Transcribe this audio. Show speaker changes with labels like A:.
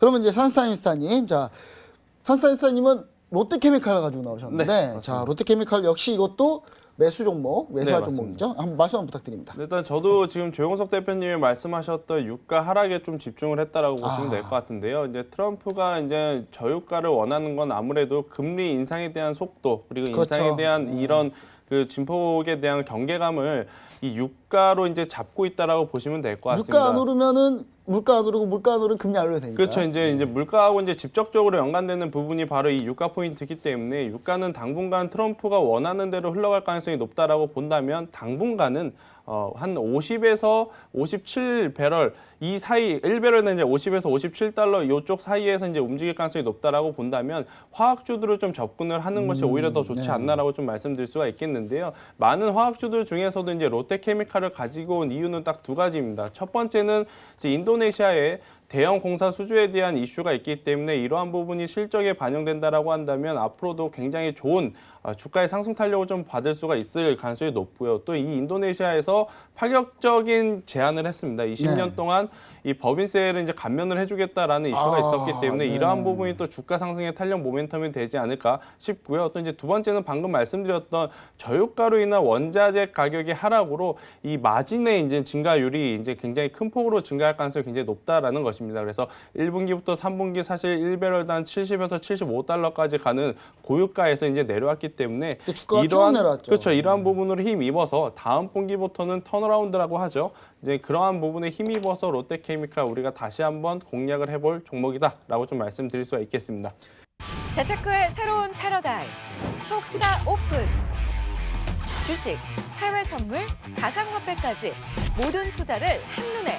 A: 그러면 이제 산스타임스타님, 자 산스타임스타님은 롯데케미칼 가지고 나오셨는데,
B: 네.
A: 자 롯데케미칼 역시 이것도 매수 종목, 매수할
B: 네.
A: 종목이죠. 한번 말씀 한번 부탁드립니다.
B: 일단 저도 지금 조용석 대표님이 말씀하셨던 유가 하락에 좀 집중을 했다라고
A: 아.
B: 보시면 될것 같은데요. 이제 트럼프가 이제 저유가를 원하는 건 아무래도 금리 인상에 대한 속도 그리고
A: 그렇죠.
B: 인상에 대한
A: 음.
B: 이런 그 진폭에 대한 경계감을 이 유가로 이제 잡고 있다라고 보시면 될 것 같습니다.
A: 물가 안 오르면은 물가 안 오르고 물가 안 오르면 금리 안 올려도 되니까.
B: 그렇죠. 이제 이제 물가하고 이제 직접적으로 연관되는 부분이 바로 이 유가 포인트이기 때문에 유가는 당분간 트럼프가 원하는 대로 흘러갈 가능성이 높다라고 본다면 당분간은 어, 한 50에서 57 배럴 이 사이 1배럴은 이제 50에서 57달러 이쪽 사이에서 이제 움직일 가능성이 높다라고 본다면 화학주들을 좀 접근을 하는 것이 오히려 더 좋지
A: 네.
B: 않나라고 좀 말씀드릴 수가 있겠는데요. 많은 화학주들 중에서도 이제 롯데케미칼을 가지고 온 이유는 딱 두 가지입니다. 첫 번째는 이제 인도 네시아의 대형 공사 수주에 대한 이슈가 있기 때문에 이러한 부분이 실적에 반영된다라고 한다면 앞으로도 굉장히 좋은 어, 주가의 상승 탄력을 좀 받을 수가 있을 가능성이 높고요. 또 이 인도네시아에서 파격적인 제안을 했습니다. 20년
A: 네.
B: 동안 이 법인세를 이제 감면을 해주겠다라는 이슈가
A: 아,
B: 있었기 때문에
A: 네.
B: 이러한 부분이 또 주가 상승의 탄력 모멘텀이 되지 않을까 싶고요. 또 이제 두 번째는 방금 말씀드렸던 저유가로 인한 원자재 가격의 하락으로 이 마진의 이제 증가율이 이제 굉장히 큰 폭으로 증가할 가능성이 굉장히 높다라는 것입니다. 그래서 1분기부터 3분기 사실 1배럴당 70에서 75달러까지 가는 고유가에서 이제 내려왔기 때문에
A: 내려왔죠.
B: 그렇죠. 이러한 부분으로 힘입어서 다음 분기부터는 턴어라운드라고 하죠. 이제 그러한 부분에 힘입어서 롯데케미칼 우리가 다시 한번 공략을 해볼 종목이다라고 좀 말씀드릴 수가 있겠습니다.
C: 재테크의 새로운 패러다임 톡스타 오픈 주식, 해외 선물, 가상화폐까지 모든 투자를 한눈에